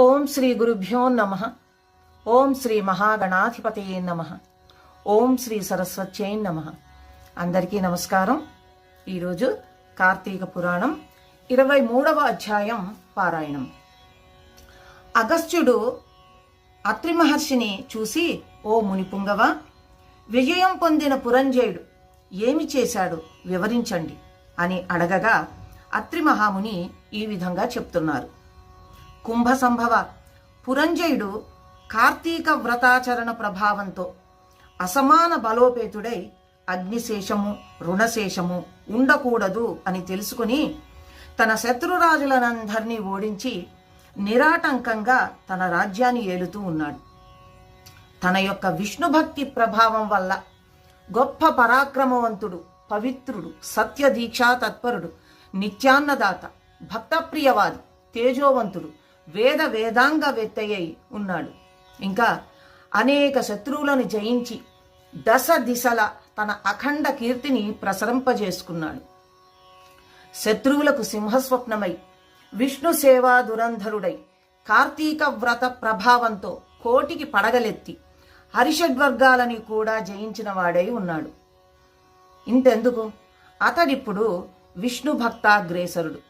ఓం శ్రీ గురుభ్యో నమ. ఓం శ్రీ మహాగణాధిపతయే నమ. ఓం శ్రీ సరస్వత్యై నమ. అందరికీ నమస్కారం. ఈరోజు కార్తీక పురాణం ఇరవై మూడవ అధ్యాయం పారాయణం. అగస్త్యుడు అత్రి మహర్షిని చూసి ఓ మునిపుంగవ విజయం పొందిన పురంజయుడు ఏమి చేశాడు వివరించండి అని అడగగా అత్రి మహాముని ఈ విధంగా చెప్తున్నారు. కుంభ సంభవ పురంజయుడు కార్తీక వ్రతాచరణ ప్రభావంతో అసమాన బలోపేతుడై అగ్నిశేషము రుణశేషము ఉండకూడదు అని తెలుసుకుని తన శత్రురాజులనందరినీ ఓడించి నిరాటంకంగా తన రాజ్యాన్ని ఏలుతూ ఉన్నాడు. తన యొక్క విష్ణుభక్తి ప్రభావం వల్ల గొప్ప పరాక్రమవంతుడు పవిత్రుడు సత్య దీక్షా తత్పరుడు నిత్యాన్నదాత భక్తప్రియవాది తేజోవంతుడు వేద వేదాంగ వెత్తయ్యై ఉన్నాడు. ఇంకా అనేక శత్రువులను జయించి దశ దిశల తన అఖండ కీర్తిని ప్రసరింపజేసుకున్నాడు. శత్రువులకు సింహస్వప్నమై విష్ణు సేవా దురంధరుడై కార్తీక వ్రత ప్రభావంతో కోటికి పడగలెత్తి హరిషడ్వర్గాలని కూడా జయించిన వాడై ఉన్నాడు. ఇంతెందుకు? అతడిప్పుడు విష్ణు భక్తాగ్రేసరుడు.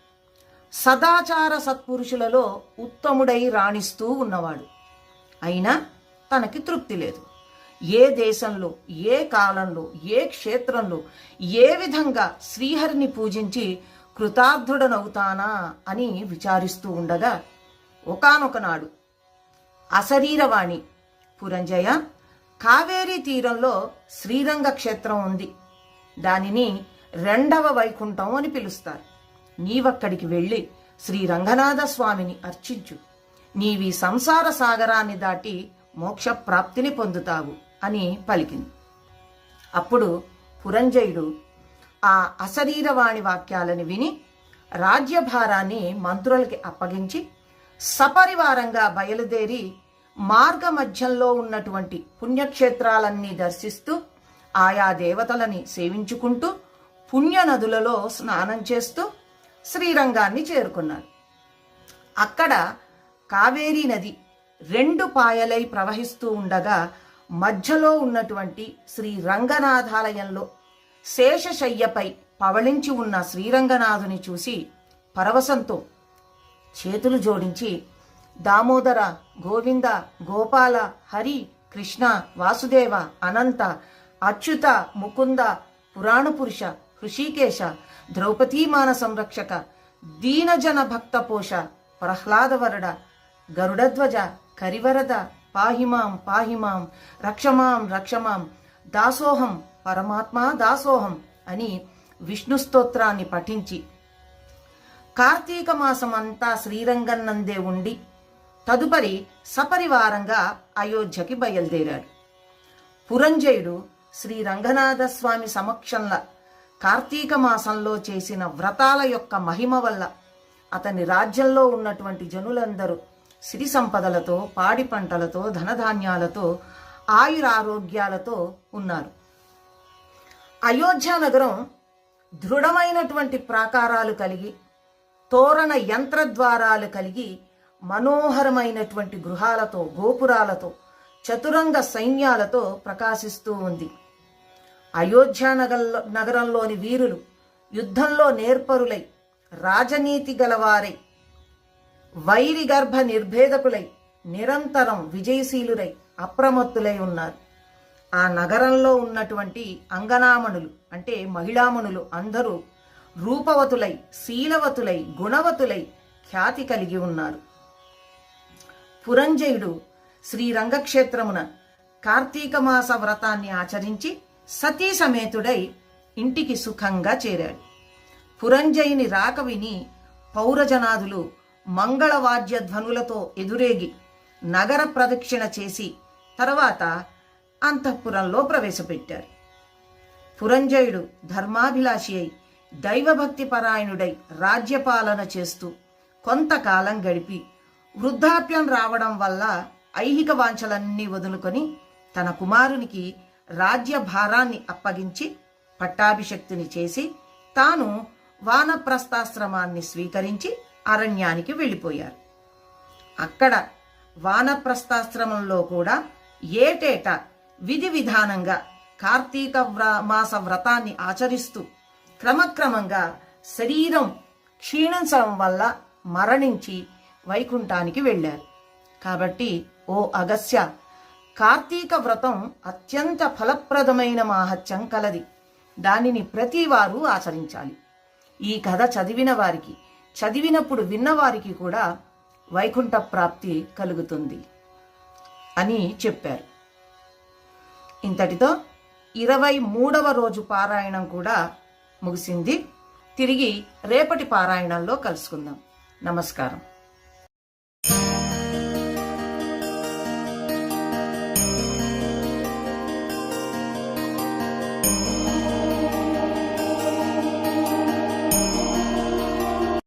సదాచార సత్పురుషులలో ఉత్తముడై రాణిస్తూ ఉన్నవాడు. అయినా తనకి తృప్తి లేదు. ఏ దేశంలో ఏ కాలంలో ఏ క్షేత్రంలో ఏ విధంగా శ్రీహరిని పూజించి కృతార్థుడనవుతానా అని విచారిస్తూ ఉండగా ఒకనొకనాడు అశరీరవాణి పురంజయ కావేరీ తీరంలో శ్రీరంగ క్షేత్రం ఉంది. దానిని రెండవ వైకుంఠం అని పిలుస్తారు. నీవక్కడికి వెళ్ళి శ్రీ రంగనాథ స్వామిని అర్చించు. నీవి సంసార సాగరాన్ని దాటి మోక్ష ప్రాప్తిని పొందుతావు అని పలికింది. అప్పుడు పురంజయుడు ఆ అశరీరవాణి వాక్యాలను విని రాజ్యభారాన్ని మంత్రులకి అప్పగించి సపరివారంగా బయలుదేరి మార్గ మధ్యంలో ఉన్నటువంటి పుణ్యక్షేత్రాలన్నీ దర్శిస్తూ ఆయా దేవతలని సేవించుకుంటూ పుణ్య నదులలో స్నానం చేస్తూ శ్రీరంగాన్ని చేరుకున్నాడు. అక్కడ కావేరీ నది రెండు పాయలై ప్రవహిస్తూ ఉండగా మధ్యలో ఉన్నటువంటి శ్రీ రంగనాథాలయంలో శేషశయ్యపై పవళించి ఉన్న శ్రీరంగనాథుని చూసి పరవశంతో చేతులు జోడించి దామోదర గోవింద గోపాల హరి కృష్ణ వాసుదేవ అనంత అచ్యుత ముకుంద పురాణపురుష హృషికేశ ద్రౌపదీమాన సంరక్షక దీనజన భక్త పోష ప్రహ్లాదవరడ గరుడధ్వజ కరివరద పాహిమాం పాహిమాం రక్షమాం రక్షమాం దాసోహం పరమాత్మా దాసోహం అని విష్ణు స్తోత్రాన్ని పఠించి కార్తీక మాసం అంతా శ్రీరంగన్నందే ఉండి తదుపరి సపరివారంగా అయోధ్యకి బయలుదేరాడు. పురంజయుడు శ్రీ రంగనాథ స్వామి సమక్షంలో కార్తీక మాసంలో చేసిన వ్రతాల యొక్క మహిమ వల్ల అతని రాజ్యంలో ఉన్నటువంటి జనులందరూ సిరి సంపదలతో పాడి పంటలతో ధనధాన్యాలతో ఆయురారోగ్యాలతో ఉన్నారు. అయోధ్య నగరం దృఢమైనటువంటి ప్రాకారాలు కలిగి తోరణ యంత్రద్వారాలు కలిగి మనోహరమైనటువంటి గృహాలతో గోపురాలతో చతురంగ సైన్యాలతో ప్రకాశిస్తూ ఉంది. అయోధ్య నగరంలోని వీరులు యుద్ధంలో నేర్పరులై రాజనీతి గలవారై వైరి గర్భ నిర్భేదకులై నిరంతరం విజయశీలురై అప్రమత్తులై ఉన్నారు. ఆ నగరంలో ఉన్నటువంటి అంగనామణులు అంటే మహిళామణులు అందరూ రూపవతులై శీలవతులై గుణవతులై ఖ్యాతి కలిగి ఉన్నారు. పురంజయుడు శ్రీరంగక్షేత్రమున కార్తీక మాస వ్రతాన్ని ఆచరించి సతీ సమేతుడై ఇంటికి సుఖంగా చేరాడు. పురంజయుని రాక విని పౌరజనాదులు మంగళవాద్య ధ్వనులతో ఎదురేగి నగర ప్రదక్షిణ చేసి తర్వాత అంతఃపురంలో ప్రవేశపెట్టారు. పురంజయుడు ధర్మాభిలాషి అయి దైవభక్తి పరాయణుడై రాజ్యపాలన చేస్తూ కొంతకాలం గడిపి వృద్ధాప్యం రావడం వల్ల ఐహిక వాంఛలన్నీ వదులుకొని తన కుమారునికి రాజ్య భారాన్ని అప్పగించి పట్టాభిషక్తిని చేసి తాను వానప్రస్థాశ్రమాన్ని స్వీకరించి అరణ్యానికి వెళ్ళిపోయారు. అక్కడ వానప్రస్థాశ్రమంలో కూడా ఏటేటా విధి విధానంగా కార్తీక వ్ర- మాస వ్రతాన్ని ఆచరిస్తూ క్రమక్రమంగా శరీరం క్షీణించడం వల్ల మరణించి వైకుంఠానికి వెళ్ళారు. కాబట్టి ఓ అగస్య కార్తీక వ్రతం అత్యంత ఫలప్రదమైన మాహత్యం కలది. దానిని ప్రతివారు ఆచరించాలి. ఈ కథ చదివిన వారికి చదివినప్పుడు విన్నవారికి కూడా వైకుంఠ ప్రాప్తి కలుగుతుంది అని చెప్పారు. ఇంతటితో ఇరవై మూడవ రోజు పారాయణం కూడా ముగిసింది. తిరిగి రేపటి పారాయణంలో కలుసుకుందాం. నమస్కారం.